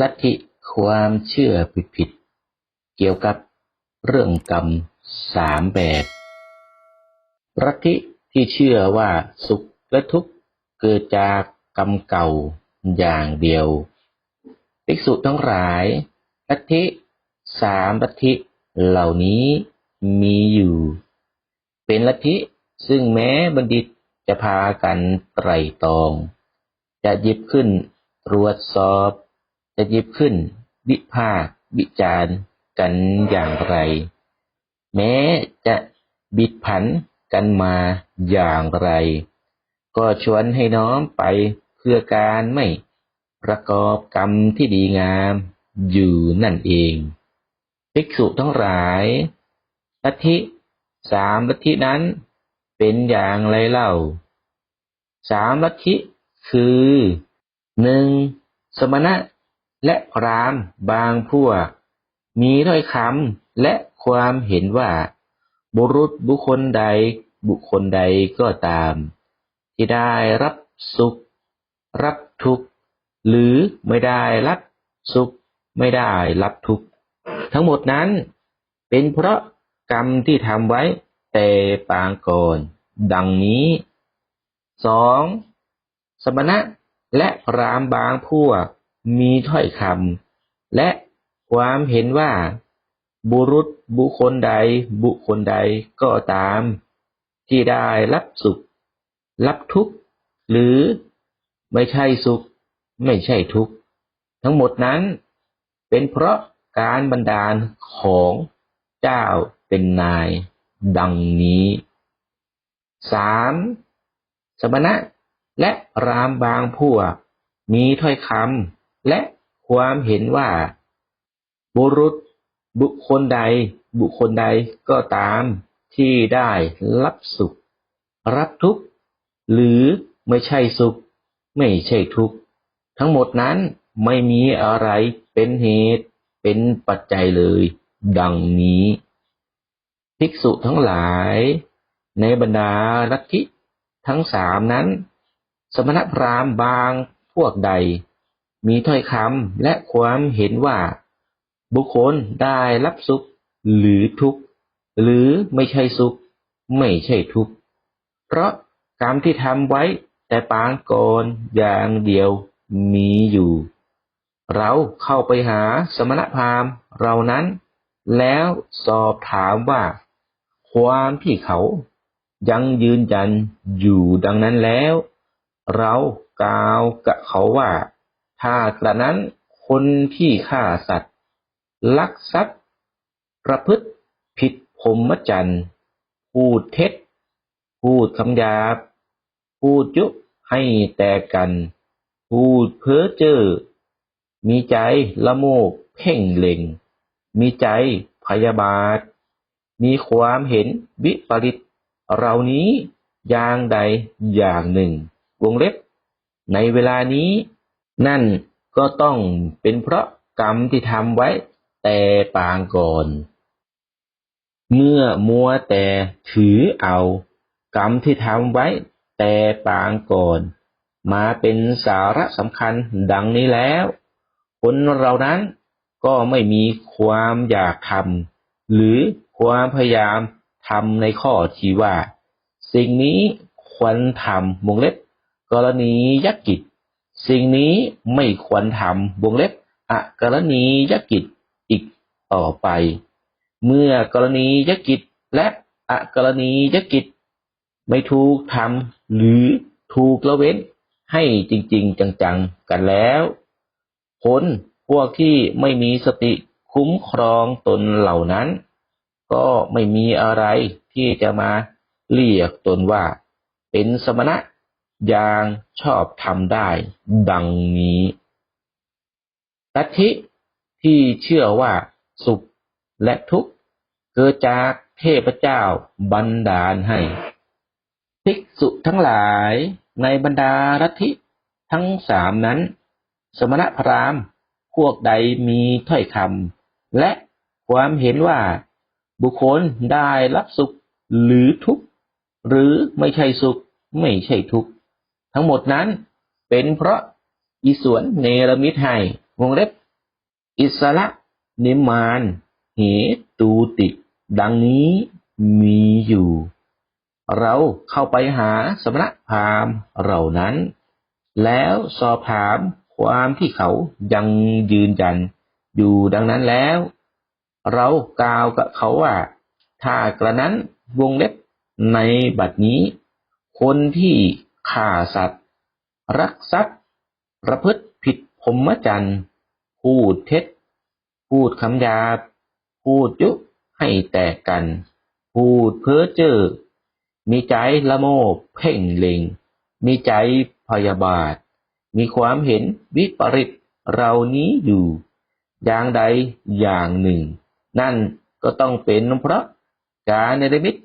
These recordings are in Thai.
ลัทธิความเชื่อผิดๆเกี่ยวกับเรื่องกรรมสามแบบลัทธิที่เชื่อว่าสุขและทุกข์เกิดจากกรรมเก่าอย่างเดียว ภิกษุทั้งหลายลัทธิสามลัทธิเหล่านี้มีอยู่ เป็นลัทธิซึ่งแม้บัณฑิตจะพากันไตรตรอง จะหยิบขึ้นตรวจสอบ จะยิบขึ้น วิพากวิจารณ์กันอย่างไร แม้จะบิดผันกันมาอย่างไร ก็ชวนให้น้อมไปเพื่อการไม่ประกอบกรรมที่ดีงามอยู่นั่นเองภิกษุทั้งหลายลัทธิสามลัทธินั้นเป็นอย่างไรเล่า สามลัทธิคือหนึ่งสมณะ และพรามบางพวก มีถ้อยคำและความเห็นว่า บุรุษบุคคลใดบุคคลใดก็ตาม ที่ได้รับสุข รับทุกข์ หรือไม่ได้รับสุข ไม่ได้รับทุกข์ ทั้งหมดนั้น เป็นเพราะกรรมที่ทำไว้แต่ปางก่อนดังนี้สองสมณะและพรามบางพวก มีถ้อยคำและความเห็นว่า บุรุษบุคคลใด บุคคลใดก็ตาม ที่ได้รับสุข รับทุกข์หรือไม่ใช่สุข ไม่ใช่ทุกข์ทั้งหมดนั้น เป็นเพราะการบันดาลของเจ้าเป็นนาย ดังนี้สามสมณะและรามบางพวกมีถ้อยคำ และความเห็นว่า บุรุษบุคคลใด บุคคลใดก็ตามที่ได้รับสุข รับทุกข์หรือไม่ใช่สุข ไม่ใช่ทุกข์ทั้งหมดนั้นไม่มีอะไรเป็นเหตุเป็นปัจจัยเลย ดังนี้ ภิกษุทั้งหลาย ในบรรดาลัทธิทั้งสามนั้น สมณพราหมณ์บางพวกใด มีถ้อยคำและความเห็นว่า บุคคลได้รับสุขหรือทุกข์ หรือไม่ใช่สุข ไม่ใช่ทุกข์ เพราะกรรมที่ทำไว้แต่ปางก่อนอย่างเดียวมีอยู่ เราเข้าไปหาสมณพราหมณ์เรานั้น แล้วสอบถามว่า ความที่เขายังยืนยันอยู่ดังนั้นแล้ว เรากล่าวกับเขาว่า ถ้ากระนั้นคนที่ฆ่าสัตว์ ลักทรัพย์ ประพฤติผิดพรหมจรรย์พูดเท็จ พูดคำหยาบ พูดยุให้แตกกัน พูดเพ้อเจ้อมีใจละโมบเพ่งเล็ง มีใจพยาบาท มีความเห็นวิปริตเรานี้อย่างใดอย่างหนึ่ง วงเล็บ ในเวลานี้ นั่นก็ต้องเป็นเพราะกรรมที่ทำไว้แต่ปางก่อน เมื่อมัวแต่ถือเอา กรรมที่ทำไว้แต่ปางก่อน มาเป็นสาระสำคัญดังนี้แล้ว คนเรานั้นก็ไม่มีความอยากทำหรือความพยายามทำในข้อที่ว่า สิ่งนี้ควรทำวงเล็บ กรณียกิจ สิ่งนี้ไม่ควรทำวงเล็บอกรณียกิจอีกต่อไป เมื่อกรณียกิจและอกรณียกิจ ไม่ถูกทำหรือถูกละเว้นให้จริง ๆ จังๆกันแล้วคนพวกที่ไม่มีสติคุ้มครองตนเหล่านั้น ก็ไม่มีอะไรที่จะมาเรียกตนว่า เป็นสมณะ อย่างชอบทำได้ ดังนี้ลัทธิที่เชื่อว่าสุขและทุกข์เกิดจากเทพเจ้าบันดาลให้ ภิกษุทั้งหลายในบรรดาลัทธิทั้งสามนั้น สมณพราหมณ์พวกใดมีถ้อยคำและความเห็นว่าบุคคลได้รับสุขหรือทุกข์ หรือไม่ใช่สุขไม่ใช่ทุกข์ ทั้งหมดนั้นเป็นเพราะอีสวนเนรมิตให้วงเล็บ อิสระนิมาน เหตูติ ดังนี้มีอยู่ เราเข้าไปหาสมณพราหมณ์เหล่านั้น แล้วสอบถามความที่เขายังยืนยัน อยู่ดังนั้นแล้ว เรากล่าวกับเขาว่า ถ้ากระนั้นวงเล็บในบัดนี้ คนที่ ฆ่าสัตว์ รักทรัพย์ ประพฤติผิดพรหมจรรย์พูดเท็จ พูดคำหยาบ พูดยุให้แตกกัน พูดเพ้อเจ้อมีใจละโมบเพ่งเล็ง มีใจพยาบาท มีความเห็นวิปริตเรานี้อยู่ อย่างใดอย่างหนึ่ง นั่นก็ต้องเป็นเพราะการในมิต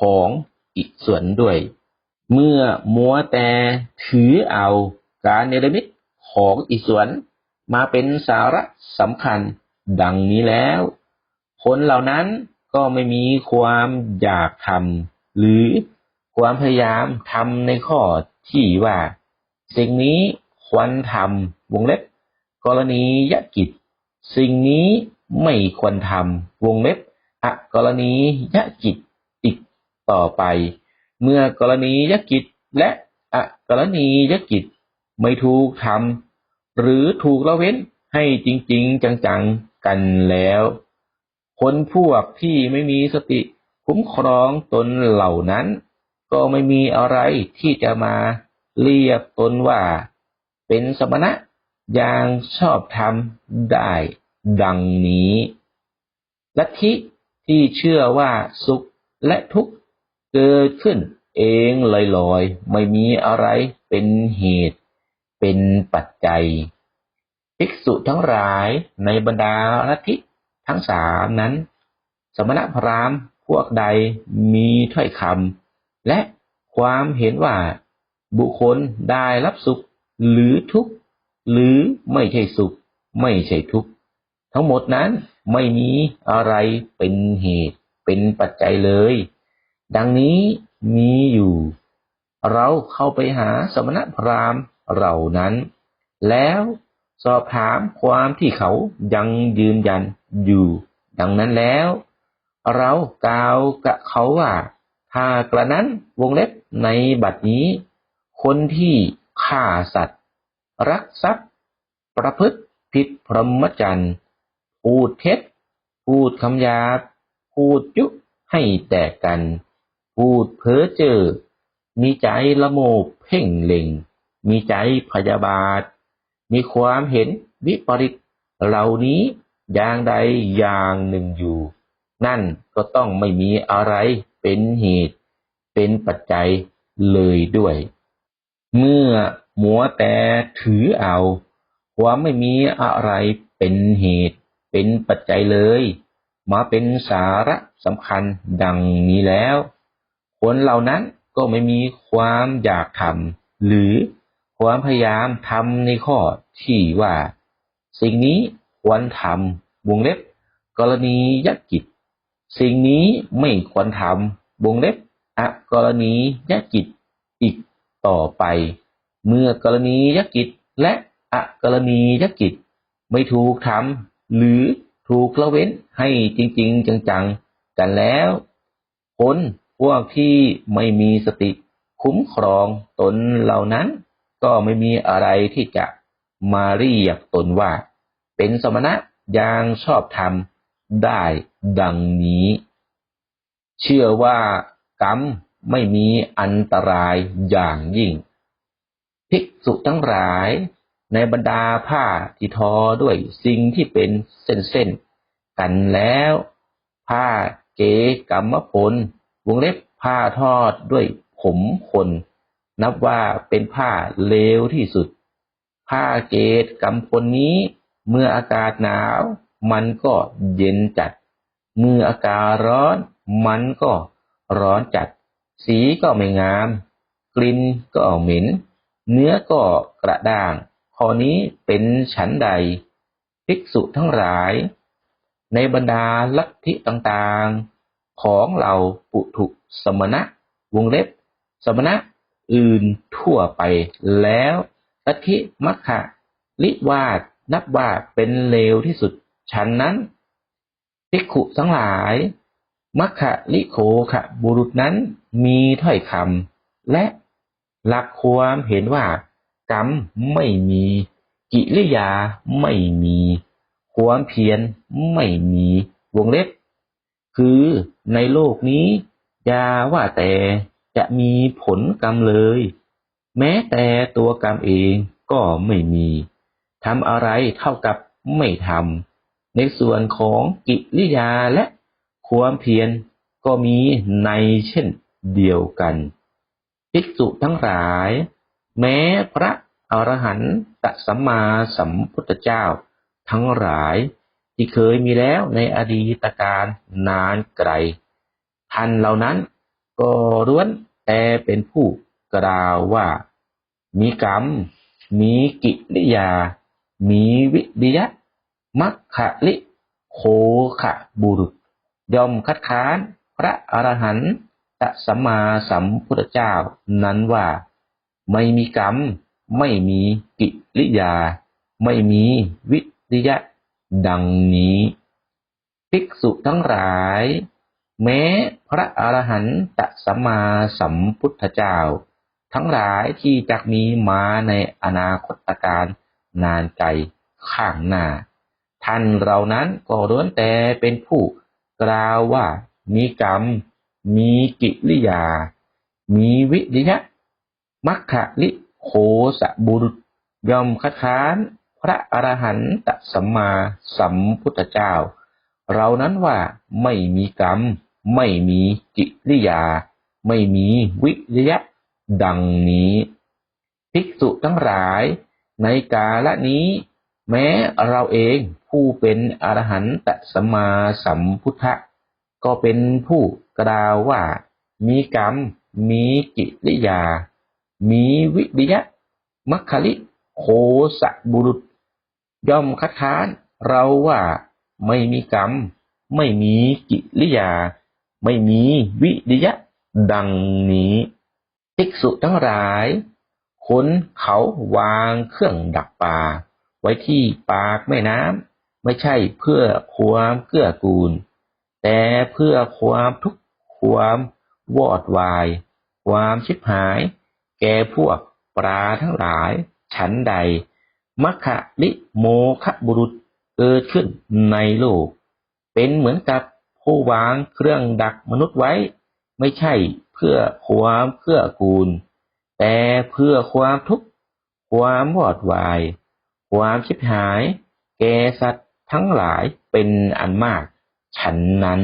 ของอีกส่วนด้วย เมื่อมัวแต่ถือเอาการเนรมิตของอีกส่วนมาเป็นสาระสำคัญดังนี้แล้ว คนเหล่านั้นก็ไม่มีความอยากทำหรือความพยายามทำในข้อที่ว่า สิ่งนี้ควรทำวงเล็บ กรณียกิจ สิ่งนี้ไม่ควรทำวงเล็บ อกรณียกิจอีกต่อไป เมื่อกรณียกิจและอกรณียกิจไม่ถูกทำหรือถูกละเว้นให้จริง ๆ จังๆกันแล้ว คนพวกที่ไม่มีสติคุ้มครองตนเหล่านั้น ก็ไม่มีอะไรที่จะมาเรียกตนว่า เป็นสมณะอย่างชอบธรรมได้ดังนี้ ลัทธิที่เชื่อว่าสุขและทุกข์ เกิดขึ้นเองลอยๆ ไม่มีอะไรเป็นเหตุ เป็นปัจจัย ภิกษุทั้งหลายในบรรดาลัทธิทั้งสามนั้น สมณพราหมณ์พวกใดมีถ้อยคำและความเห็นว่าบุคคลได้รับสุขหรือทุกข์ หรือไม่ใช่สุข ไม่ใช่ทุกข์ ทั้งหมดนั้นไม่มีอะไรเป็นเหตุเป็นปัจจัยเลย ดังนี้มีอยู่ เราเข้าไปหาสมณพราหมณ์เหล่านั้น แล้วสอบถามความที่เขายังยืนยันอยู่ ดังนั้นแล้ว เรากล่าวกับเขาว่าถ้ากระนั้นวงเล็บในบัดนี้ คนที่ฆ่าสัตว์ รักทรัพย์ ประพฤติผิดพรหมจรรย์พูดเท็จ พูดคำหยาบพูดยุให้แตกกัน พูดเพ้อเจ้อมีใจละโมบเพ่งเล็ง มีใจพยาบาท มีความเห็นวิปริตเหล่านี้อย่างใดอย่างหนึ่งอยู่ นั่นก็ต้องไม่มีอะไรเป็นเหตุ เป็นปัจจัยเลยด้วย เมื่อมัวแต่ถือเอา ความไม่มีอะไรเป็นเหตุ เป็นปัจจัยเลย มาเป็นสาระสำคัญดังนี้แล้ว คนเหล่านั้นก็ไม่มีความอยากทำหรือความพยายามทำในข้อที่ว่า สิ่งนี้ควรทำวงเล็บ กรณียกิจ สิ่งนี้ไม่ควรทำวงเล็บอกรณียกิจอีกต่อไป เมื่อกรณียกิจและอกรณียกิจไม่ถูกทำหรือถูกละเว้นให้จริง ๆ จัง ๆ กันแล้วคน พวกที่ไม่มีสติคุ้มครองตนเหล่านั้น ก็ไม่มีอะไรที่จะมาเรียกตนว่า เป็นสมณะอย่างชอบธรรมได้ดังนี้ เชื่อว่ากรรมไม่มีอันตรายอย่างยิ่ง ภิกษุทั้งหลายในบรรดาผ้าที่ทอด้วยสิ่งที่เป็นเส้นๆกันแล้ว ผ้าเกกรรมพล วงเล็บผ้าทอดด้วยผมคน นับว่าเป็นผ้าเลวที่สุด ผ้าเกตกำพลนี้ เมื่ออากาศหนาว มันก็เย็นจัด เมื่ออากาศร้อน มันก็ร้อนจัด สีก็ไม่งาม กลิ่นก็เหม็น เนื้อก็กระด้างข้อนี้เป็นฉันใด ภิกษุทั้งหลาย ในบรรดาลัทธิต่างๆ ของเราปุถุสมณะวงเล็บ สมณะอื่นทั่วไปแล้วลัทธิมัคคะลิวาดนับว่าเป็นเลวที่สุดฉันนั้นภิกขุทั้งหลาย มัคคะลิโคขะบุรุษนั้นมีถ้อยคำและหลักความเห็นว่ากรรมไม่มี กิริยาไม่มี ความเพียรไม่มีวงเล็บ คือในโลกนี้ยาว่าแต่จะมีผลกรรมเลย แม้แต่ตัวกรรมเองก็ไม่มีทำอะไรเท่ากับไม่ทำในส่วนของกิริยาและความเพียรก็มีในเช่นเดียวกันภิกษุทั้งหลาย แม้พระอรหันตสัมมาสัมพุทธเจ้า ทั้งหลาย ที่เคยมีแล้วในอดีตการนานไกล ท่านเหล่านั้นก็ล้วนแต่เป็นผู้กล่าวว่า มีกรรม มีกิริยา มีวิริยะ มัคคะลิ โคขะบุรุษย่อมคัดค้านพระอรหันตสัมมาสัมพุทธเจ้านั้นว่า ไม่มีกรรม ไม่มีกิริยา ไม่มีวิริยะ ดังนี้ ภิกษุทั้งหลาย แม้พระอรหันตสัมมาสัมพุทธเจ้า ทั้งหลายที่จะมีมาในอนาคตการนานไกลข้างหน้า ท่านเรานั้นก็ล้วนแต่เป็นผู้กล่าวว่ามีกรรม มีกิริยา มีวิริยะมัคคะลิโคสะบุรุษย่อมคัดค้าน ระอรหันตสัมมาสัมพุทธเจ้า เรานั้นว่าไม่มีกรรม ไม่มีกิริยา ไม่มีวิริยะ ดังนี้ ภิกษุทั้งหลาย ในกาละนี้ แม้เราเองผู้เป็นอรหันตสัมมาสัมพุทธะก็เป็นผู้กล่าวว่า มีกรรม มีกิริยา มีวิริยะมัคคลิโคสะบุรุษ ย่อมคัดค้านเราว่าไม่มีกรรม ไม่มีกิริยา ไม่มีวิริยะ ดังนี้ภิกษุทั้งหลายคนเขาวางเครื่องดักปลาไว้ที่ปากแม่น้ำไม่ใช่เพื่อความเกื้อกูล แต่เพื่อความทุกข์ความวอดวาย ความชิบหาย แก่พวกปลาทั้งหลาย ฉันใด มัคคะลิโมคะบุรุษเกิดขึ้นในโลก เป็นเหมือนกับผู้วางเครื่องดักมนุษย์ไว้ ไม่ใช่เพื่อความเกื้อกูล แต่เพื่อความทุกข์ความวอดวาย ความชิบหาย แก่สัตว์ทั้งหลายเป็นอันมาก ฉันนั้น